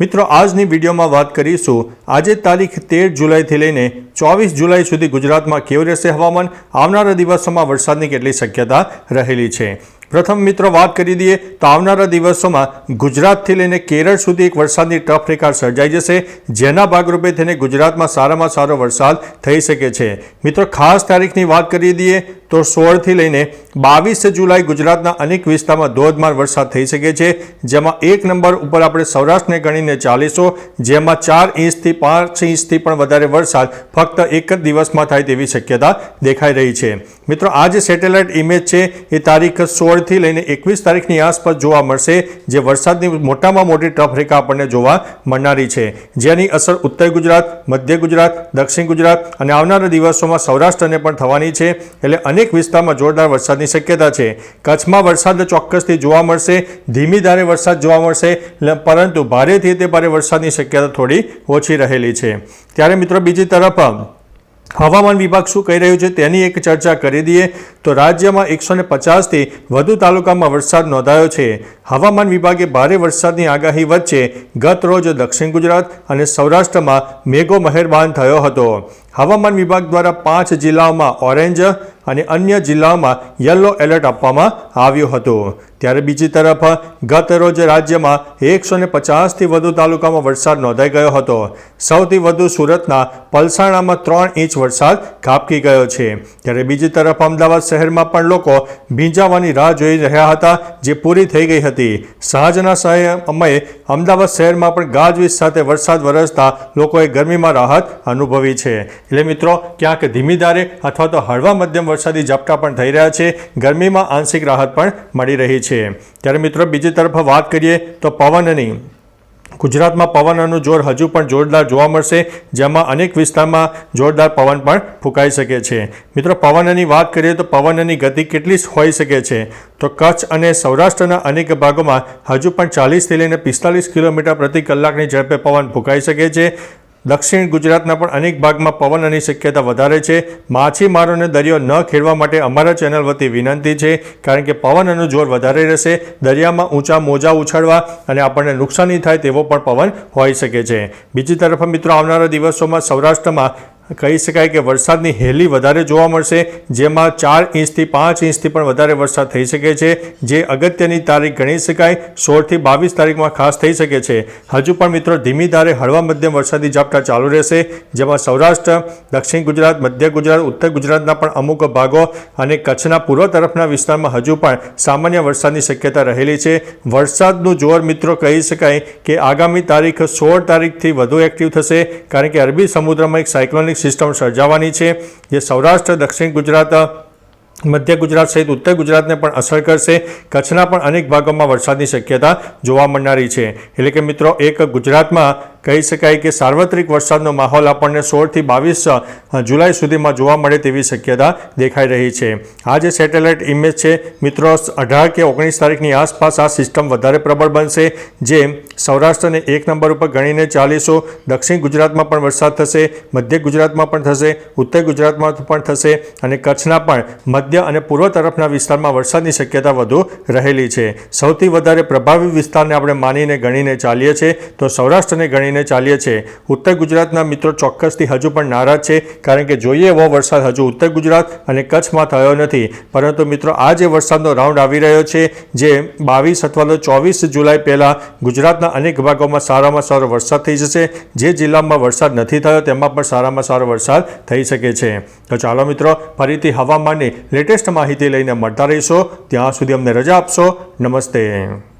મિત્રો, આજની વિડીયોમાં વાત કરીશું. આજે તારીખ તેર જુલાઈથી લઈને ચોવીસ જુલાઈ સુધી ગુજરાતમાં કેવું રહેશે હવામાન? આવનારા દિવસોમાં વરસાદની કેટલી શક્યતા રહેલી છે? પ્રથમ મિત્રો, વાત કરી દઈએ તો આવનારા દિવસોમાં ગુજરાતથી લઈને કેરળ સુધી એક વરસાદની ટફ રેખા સર્જાઈ જશે, જેના ભાગરૂપે થઈને ગુજરાતમાં સારામાં સારો વરસાદ થઈ શકે છે. મિત્રો, ખાસ તારીખની વાત કરી દઈએ તો સોળથી લઈને બાવીસ જુલાઈ ગુજરાતના અનેક વિસ્તારમાં ધોધમાર વરસાદ થઈ શકે છે, જેમાં એક નંબર ઉપર આપણે સૌરાષ્ટ્રને ગણીને ચાલીસો, જેમાં ચાર ઇંચથી પાંચ ઇંચથી પણ વધારે વરસાદ ફક્ત એક જ દિવસમાં થાય તેવી શક્યતા દેખાઈ રહી છે. મિત્રો, આ જે સેટેલાઇટ ઇમેજ છે, એ તારીખ સોળથી લઈને એકવીસ તારીખની આસપાસ જોવા મળશે, જે વરસાદની મોટામાં મોટી ટફ આપણને જોવા મળનારી છે. જેની અસર ઉત્તર ગુજરાત, મધ્ય ગુજરાત, દક્ષિણ ગુજરાત અને આવનારા દિવસોમાં સૌરાષ્ટ્રને પણ થવાની છે, એટલે અનેક વિસ્તારમાં જોરદાર વરસાદની શક્યતા છે. કચ્છમાં વરસાદ ચોક્કસથી જોવા મળશે, ધીમી ધારે વરસાદ જોવા મળશે પરંતુ ભારેથી તે ભારે વરસાદની શક્યતા થોડી ઓછી રહેલી છે. ત્યારે મિત્રો બીજી તરફ, હવામાન વિભાગ શું કહી રહ્યું છે તેની એક ચર્ચા કરી દઈએ તો રાજ્યમાં એકસો ને પચાસથી વધુ તાલુકામાં વરસાદ નોંધાયો છે. હવામાન વિભાગે ભારે વરસાદની આગાહી વચ્ચે ગત રોજ દક્ષિણ ગુજરાત અને સૌરાષ્ટ્રમાં મેઘો મહેરબાન થયો હતો. હવામાન વિભાગ દ્વારા પાંચ જિલ્લાઓમાં ઓરેન્જ અને અન્ય જિલ્લાઓમાં યલો એલર્ટ આપવામાં આવ્યું હતું. ત્યારે બીજી તરફ, ગત રોજ રાજ્યમાં એકસો ને પચાસથી વધુ તાલુકામાં વરસાદ નોંધાઈ ગયો હતો. સૌથી વધુ સુરતના પલસાણામાં ત્રણ ઇંચ વરસાદ ખાબકી ગયો છે. ત્યારે બીજી તરફ, અમદાવાદ શહેરમાં પણ લોકો ભીંજાવાની રાહ જોઈ રહ્યા હતા, જે પૂરી થઈ ગઈ હતી. સાંજના સમયે અમદાવાદ શહેરમાં પણ ગાજવીજ સાથે વરસાદ વરસતા લોકોએ ગરમીમાં રાહત અનુભવી છે. એટલે મિત્રો, ક્યાંક ધીમી ધારે અથવા તો હળવા મધ્યમ વરસાદી ઝાપટા પણ થઈ રહ્યા છે. ગરમીમાં આંશિક રાહત પણ મળી રહી છે. ત્યારે મિત્રો બીજી તરફ વાત કરીએ તો પવનની ગુજરાતમાં પવનનું જોર હજુ પણ જોરદાર જોવા મળશે, જેમાં અનેક વિસ્તારમાં જોરદાર પવન પણ ફૂંકાઈ શકે છે. મિત્રો પવનની વાત કરીએ તો પવનની ગતિ કેટલી હોઈ શકે છે? તો કચ્છ અને સૌરાષ્ટ્રના અનેક ભાગોમાં હજુ પણ ચાલીસથી લઈને પિસ્તાલીસ કિલોમીટર પ્રતિ કલાકની ઝડપે પવન ફૂંકાઈ શકે છે. દક્ષિણ ગુજરાતના પણ અનેક ભાગમાં પવનની શક્યતા વધારે છે. માછીમારોને દરિયો ન ખેડવા માટે અમારા ચેનલ વતી વિનંતી છે, કારણ કે પવનનું જોર વધારે રહેશે. દરિયામાં ઊંચા મોજા ઉછાળવા અને આપણને નુકસાની થાય તેવો પણ પવન હોઈ શકે છે. બીજી તરફ મિત્રો, આવનારા દિવસોમાં સૌરાષ્ટ્રમાં કહી શકાય કે વરસાદની હેલી વધારે જોવા મળશે, જેમાં ચાર ઇંચથી પાંચ ઇંચથી પણ વધારે વરસાદ થઈ શકે છે, જે અગત્યની તારીખ ગણી શકાય, સોળથી બાવીસ તારીખમાં ખાસ થઈ શકે છે. હજુ પણ મિત્રો ધીમી ધારે હળવા મધ્યમ વરસાદી ઝાપટા ચાલુ રહેશે, જેમાં સૌરાષ્ટ્ર, દક્ષિણ ગુજરાત, મધ્ય ગુજરાત, ઉત્તર ગુજરાતના પણ અમુક ભાગો અને કચ્છના પૂર્વ તરફના વિસ્તારમાં હજુ પણ સામાન્ય વરસાદની શક્યતા રહેલી છે. વરસાદનું જોર મિત્રો કહી શકાય કે આગામી તારીખ સોળ તારીખથી વધુ એક્ટિવ થશે, કારણ કે અરબી સમુદ્રમાં એક સાયક્લોનિક સિસ્ટમ સર્જાવાની છે, જે સૌરાષ્ટ્ર, દક્ષિણ ગુજરાત, મધ્ય ગુજરાત સહિત ઉત્તર ગુજરાતને પણ અસર કરશે. કચ્છના પણ અનેક ભાગોમાં વરસાદની શક્યતા જોવા મળનારી છે. એટલે કે મિત્રો, એક ગુજરાતમાં કહી શકાય કે સાર્વત્રિક વરસાદનો માહોલ આપણને સોળથી બાવીસ જુલાઈ સુધીમાં જોવા મળે તેવી શક્યતા દેખાઈ રહી છે. આ જે સેટેલાઇટ ઇમેજ છે, મિત્રો અઢાર કે ઓગણીસ તારીખની આસપાસ આ સિસ્ટમ વધારે પ્રબળ બનશે, જે સૌરાષ્ટ્રને એક નંબર ઉપર ગણીને ચાલીસો, દક્ષિણ ગુજરાતમાં પણ વરસાદ થશે, મધ્ય ગુજરાતમાં પણ થશે, ઉત્તર ગુજરાતમાં પણ થશે અને કચ્છના પણ મધ્ય અને પૂર્વ તરફના વિસ્તારમાં વરસાદની શક્યતા વધુ રહેલી છે. સૌથી વધારે પ્રભાવિત વિસ્તારને આપણે માનીને ગણીને ચાલીએ છીએ, તો સૌરાષ્ટ્રને ગણીને ચાલીએ છીએ. ઉત્તર ગુજરાતના મિત્રો ચોક્કસથી હજુ પણ નારાજ છે, કારણ કે જોઈએ એવો વરસાદ હજુ ઉત્તર ગુજરાત અને કચ્છમાં થયો નથી. પરંતુ મિત્રો આ જે વરસાદનો રાઉન્ડ આવી રહ્યો છે, જે બાવીસ અથવા તો ચોવીસ જુલાઈ પહેલાં ગુજરાતના અનેક ભાગોમાં સારામાં સારો વરસાદ થઈ જશે. જે જિલ્લામાં વરસાદ નથી થયો, તેમાં પણ સારામાં સારો વરસાદ થઈ શકે છે. તો ચાલો મિત્રો, ફરીથી હવામાનની લેટેસ્ટ માહિતી લઈને મળતા રહીશો. ત્યાં સુધી અમને રજા આપશો. નમસ્તે.